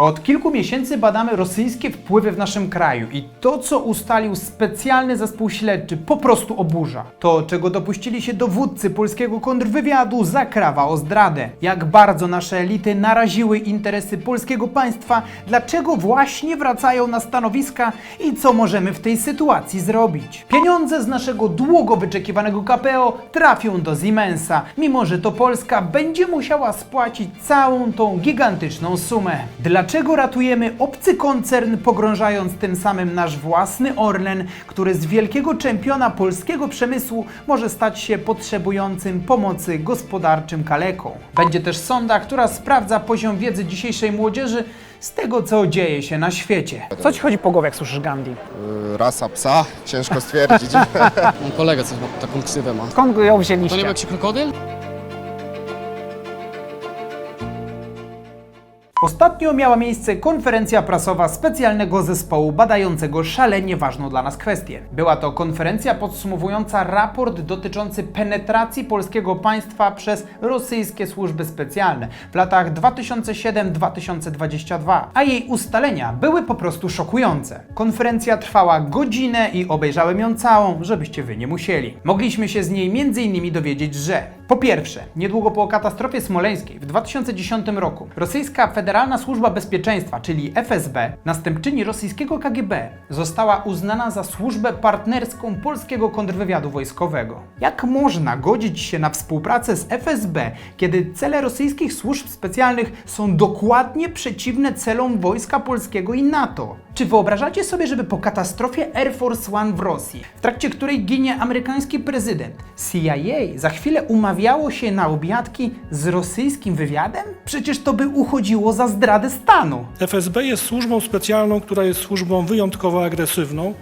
Od kilku miesięcy badamy rosyjskie wpływy w naszym kraju i to, co ustalił specjalny zespół śledczy, po prostu oburza. To, czego dopuścili się dowódcy polskiego kontrwywiadu, zakrawa o zdradę. Jak bardzo nasze elity naraziły interesy polskiego państwa, dlaczego właśnie wracają na stanowiska i co możemy w tej sytuacji zrobić. Pieniądze z naszego długo wyczekiwanego KPO trafią do Siemensa, mimo że to Polska będzie musiała spłacić całą tą gigantyczną sumę. Dlaczego ratujemy obcy koncern, pogrążając tym samym nasz własny Orlen, który z wielkiego czempiona polskiego przemysłu może stać się potrzebującym pomocy gospodarczym kaleką? Będzie też sonda, która sprawdza poziom wiedzy dzisiejszej młodzieży z tego, co dzieje się na świecie. Co ci chodzi po głowie, jak słyszysz Gandhi? Y, Rasa psa, ciężko stwierdzić. Mój kolega coś taką ksywę ma. Skąd ją To nie wzięliście? był jakiś krokodyl? Ostatnio miała miejsce konferencja prasowa specjalnego zespołu badającego szalenie ważną dla nas kwestię. Była to konferencja podsumowująca raport dotyczący penetracji polskiego państwa przez rosyjskie służby specjalne w latach 2007-2022, a jej ustalenia były po prostu szokujące. Konferencja trwała godzinę i obejrzałem ją całą, żebyście wy nie musieli. Mogliśmy się z niej m.in. dowiedzieć, że po pierwsze, niedługo po katastrofie smoleńskiej w 2010 roku rosyjska Federalna Służba Bezpieczeństwa, czyli FSB, następczyni rosyjskiego KGB, została uznana za służbę partnerską polskiego kontrwywiadu wojskowego. Jak można godzić się na współpracę z FSB, kiedy cele rosyjskich służb specjalnych są dokładnie przeciwne celom wojska polskiego i NATO? Czy wyobrażacie sobie, żeby po katastrofie Air Force One w Rosji, w trakcie której ginie amerykański prezydent, CIA za chwilę umawiało się na obiadki z rosyjskim wywiadem? Przecież to by uchodziło za zdradę stanu. FSB jest służbą specjalną, która jest służbą wyjątkowo agresywną,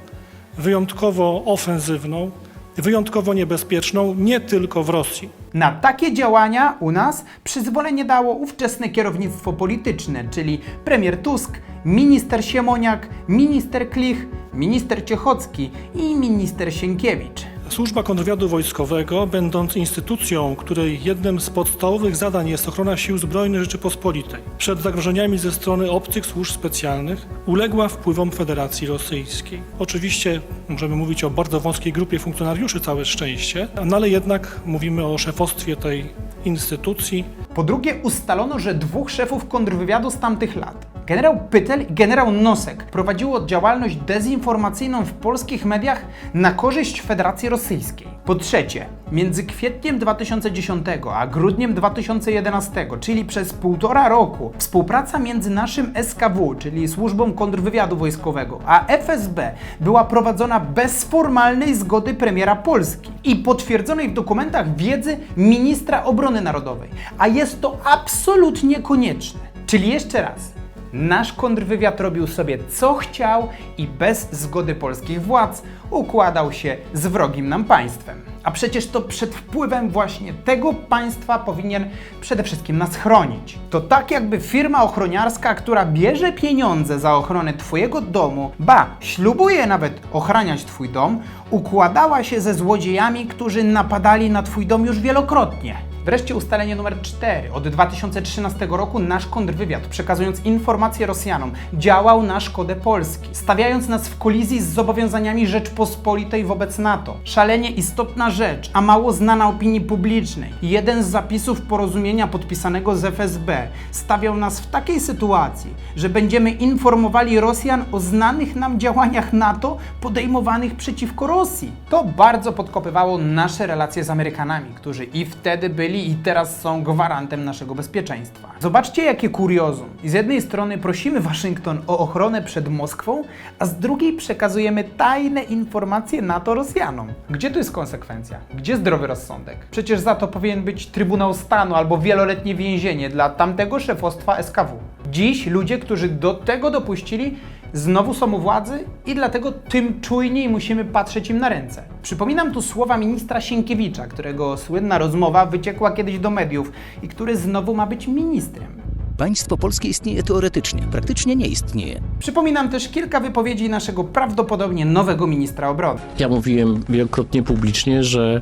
wyjątkowo ofensywną, wyjątkowo niebezpieczną nie tylko w Rosji. Na takie działania u nas przyzwolenie dało ówczesne kierownictwo polityczne, czyli premier Tusk, minister Siemoniak, minister Klich, minister Ciechocki i minister Sienkiewicz. Służba kontrwywiadu wojskowego, będąc instytucją, której jednym z podstawowych zadań jest ochrona sił zbrojnych Rzeczypospolitej przed zagrożeniami ze strony obcych służb specjalnych, uległa wpływom Federacji Rosyjskiej. Oczywiście możemy mówić o bardzo wąskiej grupie funkcjonariuszy, całe szczęście, no ale jednak mówimy o szefostwie tej instytucji, Po drugie, ustalono, że dwóch szefów kontrwywiadu z tamtych lat, generał Pytel i generał Nosek, prowadziło działalność dezinformacyjną w polskich mediach na korzyść Federacji Rosyjskiej. Po trzecie, między kwietniem 2010 a grudniem 2011, czyli przez półtora roku, współpraca między naszym SKW, czyli Służbą Kontrwywiadu Wojskowego, a FSB była prowadzona bez formalnej zgody premiera Polski i potwierdzonej w dokumentach wiedzy ministra obrony narodowej. A jest to absolutnie konieczne. Czyli jeszcze raz, nasz kontrwywiad robił sobie co chciał i bez zgody polskich władz układał się z wrogim nam państwem. A przecież to przed wpływem właśnie tego państwa powinien przede wszystkim nas chronić. To tak jakby firma ochroniarska, która bierze pieniądze za ochronę Twojego domu, ba, ślubuje nawet ochraniać Twój dom, układała się ze złodziejami, którzy napadali na Twój dom już wielokrotnie. Wreszcie ustalenie numer 4. Od 2013 roku nasz kontrwywiad, przekazując informacje Rosjanom, działał na szkodę Polski, stawiając nas w kolizji z zobowiązaniami Rzeczpospolitej wobec NATO. Szalenie istotna rzecz, a mało znana opinii publicznej. Jeden z zapisów porozumienia podpisanego z FSB stawiał nas w takiej sytuacji, że będziemy informowali Rosjan o znanych nam działaniach NATO podejmowanych przeciwko Rosji. To bardzo podkopywało nasze relacje z Amerykanami, którzy i wtedy byli i teraz są gwarantem naszego bezpieczeństwa. Zobaczcie jakie kuriozum. Z jednej strony prosimy Waszyngton o ochronę przed Moskwą, a z drugiej przekazujemy tajne informacje NATO Rosjanom. Gdzie tu jest konsekwencja? Gdzie zdrowy rozsądek? Przecież za to powinien być Trybunał Stanu albo wieloletnie więzienie dla tamtego szefostwa SKW. Dziś ludzie, którzy do tego dopuścili, znowu są u władzy i dlatego tym czujniej musimy patrzeć im na ręce. Przypominam tu słowa ministra Sienkiewicza, którego słynna rozmowa wyciekła kiedyś do mediów i który znowu ma być ministrem. Państwo polskie istnieje teoretycznie, praktycznie nie istnieje. Przypominam też kilka wypowiedzi naszego prawdopodobnie nowego ministra obrony. Ja mówiłem wielokrotnie publicznie, że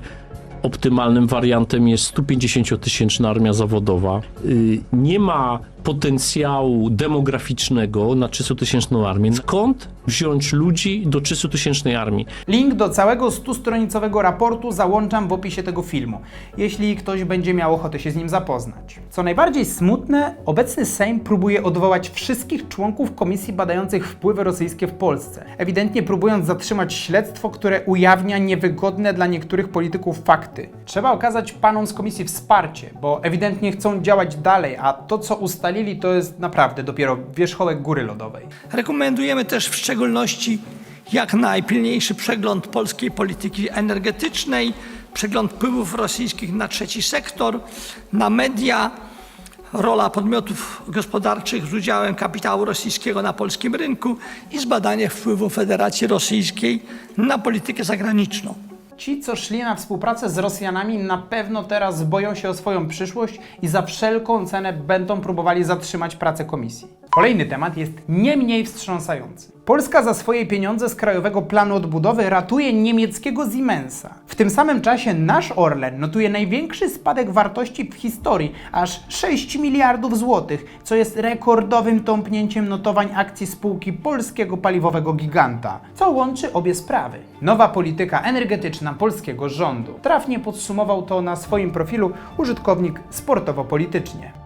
optymalnym wariantem jest 150-tysięczna armia zawodowa. Y, Nie ma potencjału demograficznego na 300-tysięczną armię. Skąd wziąć ludzi do 300-tysięcznej armii? Link do całego 100-stronicowego raportu załączam w opisie tego filmu, jeśli ktoś będzie miał ochotę się z nim zapoznać. Co najbardziej smutne, obecny Sejm próbuje odwołać wszystkich członków komisji badających wpływy rosyjskie w Polsce, ewidentnie próbując zatrzymać śledztwo, które ujawnia niewygodne dla niektórych polityków fakty. Trzeba okazać panom z komisji wsparcie, bo ewidentnie chcą działać dalej, a to co ustalili to jest naprawdę dopiero wierzchołek góry lodowej. Rekomendujemy też w szczególności jak najpilniejszy przegląd polskiej polityki energetycznej, przegląd wpływów rosyjskich na trzeci sektor, na media, rola podmiotów gospodarczych z udziałem kapitału rosyjskiego na polskim rynku i zbadanie wpływu Federacji Rosyjskiej na politykę zagraniczną. Ci, co szli na współpracę z Rosjanami, na pewno teraz boją się o swoją przyszłość i za wszelką cenę będą próbowali zatrzymać pracę komisji. Kolejny temat jest nie mniej wstrząsający. Polska za swoje pieniądze z Krajowego Planu Odbudowy ratuje niemieckiego Siemensa. W tym samym czasie nasz Orlen notuje największy spadek wartości w historii, aż 6 miliardów złotych, co jest rekordowym tąpnięciem notowań akcji spółki polskiego paliwowego giganta, co łączy obie sprawy. Nowa polityka energetyczna polskiego rządu. Trafnie podsumował to na swoim profilu użytkownik sportowo-politycznie.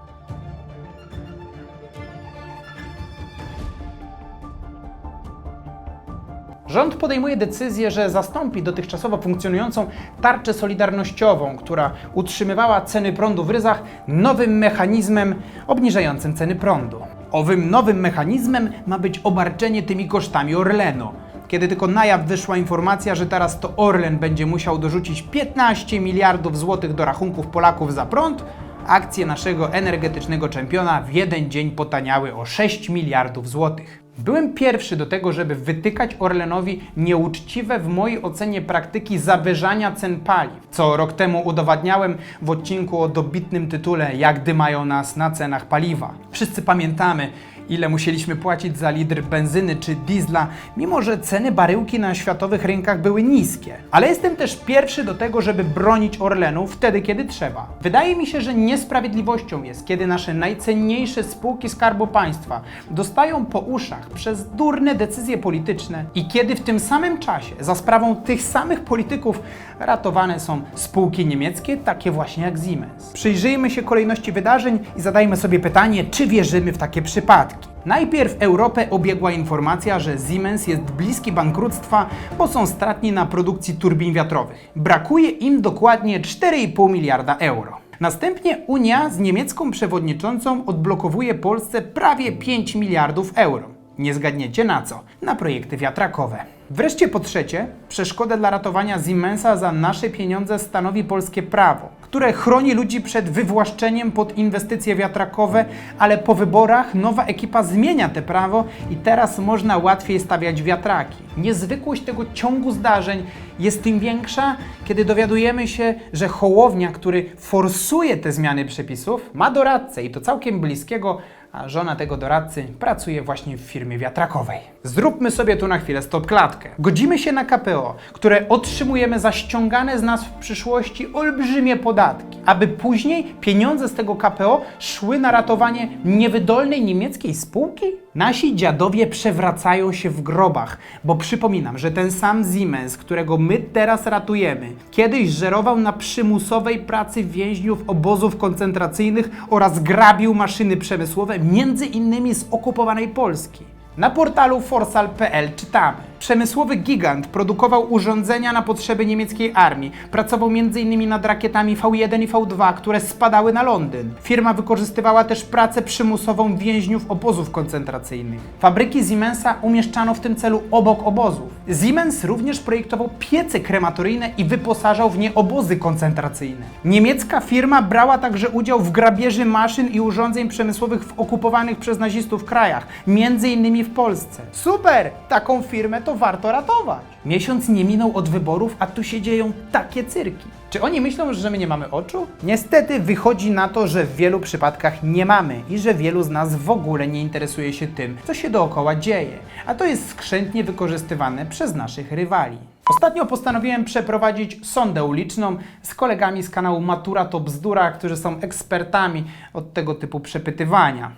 Rząd podejmuje decyzję, że zastąpi dotychczasowo funkcjonującą tarczę solidarnościową, która utrzymywała ceny prądu w ryzach, nowym mechanizmem obniżającym ceny prądu. Owym nowym mechanizmem ma być obarczenie tymi kosztami Orlenu. Kiedy tylko na jaw wyszła informacja, że teraz to Orlen będzie musiał dorzucić 15 miliardów złotych do rachunków Polaków za prąd, akcje naszego energetycznego czempiona w jeden dzień potaniały o 6 miliardów złotych. Byłem pierwszy do tego, żeby wytykać Orlenowi nieuczciwe w mojej ocenie praktyki zawyżania cen paliw, co rok temu udowadniałem w odcinku o dobitnym tytule Jak dymają nas na cenach paliwa. Wszyscy pamiętamy, ile musieliśmy płacić za litr benzyny czy diesla, mimo że ceny baryłki na światowych rynkach były niskie. Ale jestem też pierwszy do tego, żeby bronić Orlenu wtedy, kiedy trzeba. Wydaje mi się, że niesprawiedliwością jest, kiedy nasze najcenniejsze spółki Skarbu Państwa dostają po uszach przez durne decyzje polityczne i kiedy w tym samym czasie za sprawą tych samych polityków ratowane są spółki niemieckie, takie właśnie jak Siemens. Przyjrzyjmy się kolejności wydarzeń i zadajmy sobie pytanie, czy wierzymy w takie przypadki. Najpierw Europę obiegła informacja, że Siemens jest bliski bankructwa, bo są stratni na produkcji turbin wiatrowych. Brakuje im dokładnie 4,5 miliarda euro. Następnie Unia z niemiecką przewodniczącą odblokowuje Polsce prawie 5 miliardów euro. Nie zgadniecie na co? Na projekty wiatrakowe. Wreszcie po trzecie, przeszkodę dla ratowania Siemensa za nasze pieniądze stanowi polskie prawo, które chroni ludzi przed wywłaszczeniem pod inwestycje wiatrakowe, ale po wyborach nowa ekipa zmienia te prawo i teraz można łatwiej stawiać wiatraki. Niezwykłość tego ciągu zdarzeń jest tym większa, kiedy dowiadujemy się, że Hołownia, który forsuje te zmiany przepisów, ma doradcę i to całkiem bliskiego, a żona tego doradcy pracuje właśnie w firmie wiatrakowej. Zróbmy sobie tu na chwilę stop klatkę. Godzimy się na KPO, które otrzymujemy za ściągane z nas w przyszłości olbrzymie podatki, aby później pieniądze z tego KPO szły na ratowanie niewydolnej niemieckiej spółki? Nasi dziadowie przewracają się w grobach, bo przypominam, że ten sam Siemens, którego my teraz ratujemy, kiedyś żerował na przymusowej pracy więźniów obozów koncentracyjnych oraz grabił maszyny przemysłowe, między innymi z okupowanej Polski. Na portalu forsal.pl czytamy. Przemysłowy gigant produkował urządzenia na potrzeby niemieckiej armii. Pracował m.in. nad rakietami V1 i V2, które spadały na Londyn. Firma wykorzystywała też pracę przymusową więźniów obozów koncentracyjnych. Fabryki Siemensa umieszczano w tym celu obok obozów. Siemens również projektował piece krematoryjne i wyposażał w nie obozy koncentracyjne. Niemiecka firma brała także udział w grabieży maszyn i urządzeń przemysłowych w okupowanych przez nazistów krajach, m.in. w Polsce. Super! Taką firmę to warto ratować. Miesiąc nie minął od wyborów, a tu się dzieją takie cyrki. Czy oni myślą, że my nie mamy oczu? Niestety wychodzi na to, że w wielu przypadkach nie mamy i że wielu z nas w ogóle nie interesuje się tym, co się dookoła dzieje, a to jest skrzętnie wykorzystywane przez naszych rywali. Ostatnio postanowiłem przeprowadzić sondę uliczną z kolegami z kanału Matura to Bzdura, którzy są ekspertami od tego typu przepytywania.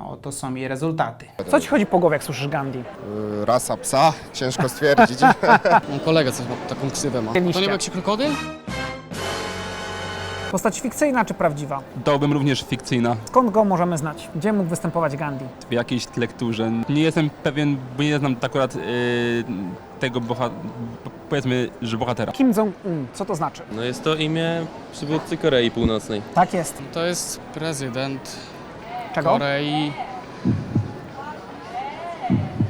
A oto są jej rezultaty. Co ci chodzi po głowie, jak słyszysz Gandhi? Y, Rasa psa, ciężko stwierdzić. Mój kolega coś ma taką ksywę ma. To nie był jakiś krokodyl? Postać fikcyjna czy prawdziwa? Dałbym również fikcyjna Skąd go możemy znać? Gdzie mógł występować Gandhi? w jakiejś lekturze. Nie jestem pewien, bo nie znam akurat yy, tego boha... powiedzmy, że bohatera. Kim Jong-un, co to znaczy? No jest to imię przywódcy Korei Północnej. Tak jest. To jest prezydent Czego? Korei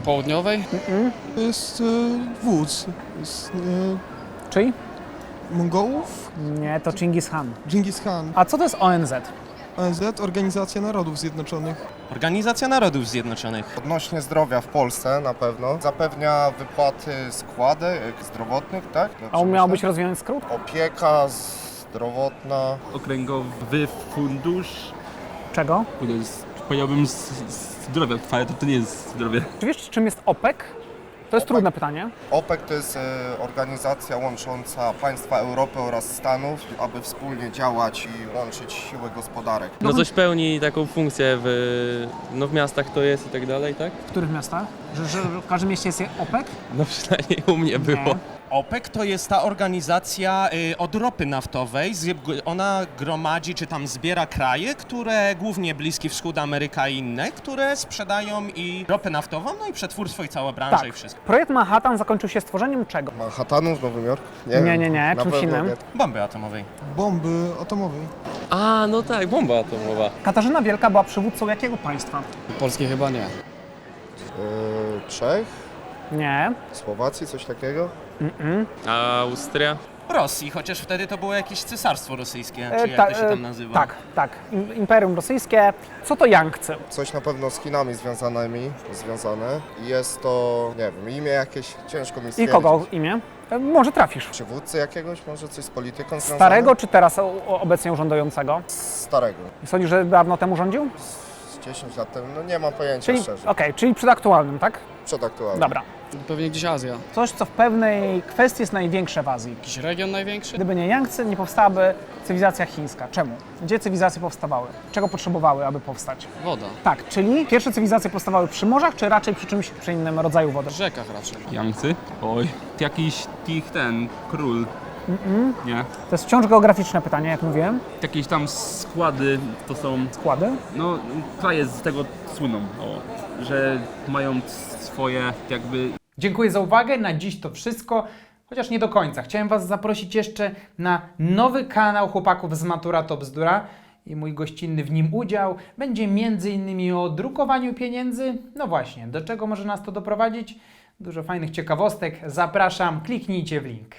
Południowej. To jest e, wódz z e, Czyli? Mongołów, Nie, to Chingis Khan. Genghis Khan, A co to jest ONZ? ONZ, Organizacja Narodów Zjednoczonych. Organizacja Narodów Zjednoczonych. Odnośnie zdrowia w Polsce na pewno. Zapewnia wypłaty składek zdrowotnych, tak? A umiałbyś rozwiązać skrót? Opieka zdrowotna. Okręgowy fundusz, Czego? powiedziałbym z, z zdrowia, ale to, to nie jest zdrowie. Czy wiesz, czym jest OPEC? To jest OPEC. trudne pytanie. OPEC to jest e, organizacja łącząca państwa Europy oraz Stanów, aby wspólnie działać i łączyć siły gospodarek. No coś pełni taką funkcję w, no w miastach to jest i tak dalej, tak? W których miastach? Że, że w każdym mieście jest OPEC? No przynajmniej u mnie było. Nie. OPEC to jest ta organizacja y, od ropy naftowej. Zje- Ona gromadzi czy tam zbiera kraje, które głównie Bliski Wschód, Ameryka i inne, które sprzedają i ropę naftową, no i przetwórstwo i cała branża i wszystko. Projekt Manhattan zakończył się stworzeniem czego? Manhattanu w Nowym Jorku? Nie, wiem. nie, nie, Na czymś pewno innym. nie. Bomby atomowej. Bomby atomowej. A, no tak, bomba atomowa. Katarzyna Wielka była przywódcą jakiego państwa? Polskie chyba nie. Y, Czech? Nie. Słowacji, coś takiego? A Austria? Rosji, chociaż wtedy to było jakieś cesarstwo rosyjskie, E, czy jak ta- to się e, tam nazywa. Tak, tak. Im- Imperium Rosyjskie. Co to Yangtze? Coś na pewno z Chinami związanymi, związane. Jest to, nie wiem, imię jakieś, ciężko mi I stwierdzić. kogo imię? E, Może trafisz. Przywódcy jakiegoś, może coś z polityką związane? Starego czy teraz o- o- obecnie urzędującego? Starego. Sądzisz, że dawno temu rządził? Z 10 lat temu, no nie mam pojęcia Czyli, szczerze. okej, czyli przed aktualnym, tak? Przed aktualnym. Dobra. Pewnie gdzieś Azja. Coś, co w pewnej kwestii jest największe w Azji. Jakiś region największy? Gdyby nie Yangtze, nie powstałaby cywilizacja chińska. Czemu? Gdzie cywilizacje powstawały? Czego potrzebowały, aby powstać? Woda. Tak, czyli pierwsze cywilizacje powstawały przy morzach, czy raczej przy czymś, przy innym rodzaju wody? W rzekach raczej. Yangtze? Oj, jakiś tych ten, król. Nie? To jest wciąż geograficzne pytanie, jak mówiłem. Jakieś tam składy to są, Składy. no kraje z tego słyną, o, że mają swoje jakby Dziękuję za uwagę. Na dziś to wszystko, chociaż nie do końca. Chciałem Was zaprosić jeszcze na nowy kanał chłopaków z Matura to Bzdura i mój gościnny w nim udział będzie m.in. o drukowaniu pieniędzy. No właśnie, do czego może nas to doprowadzić? Dużo fajnych ciekawostek. Zapraszam, kliknijcie w link.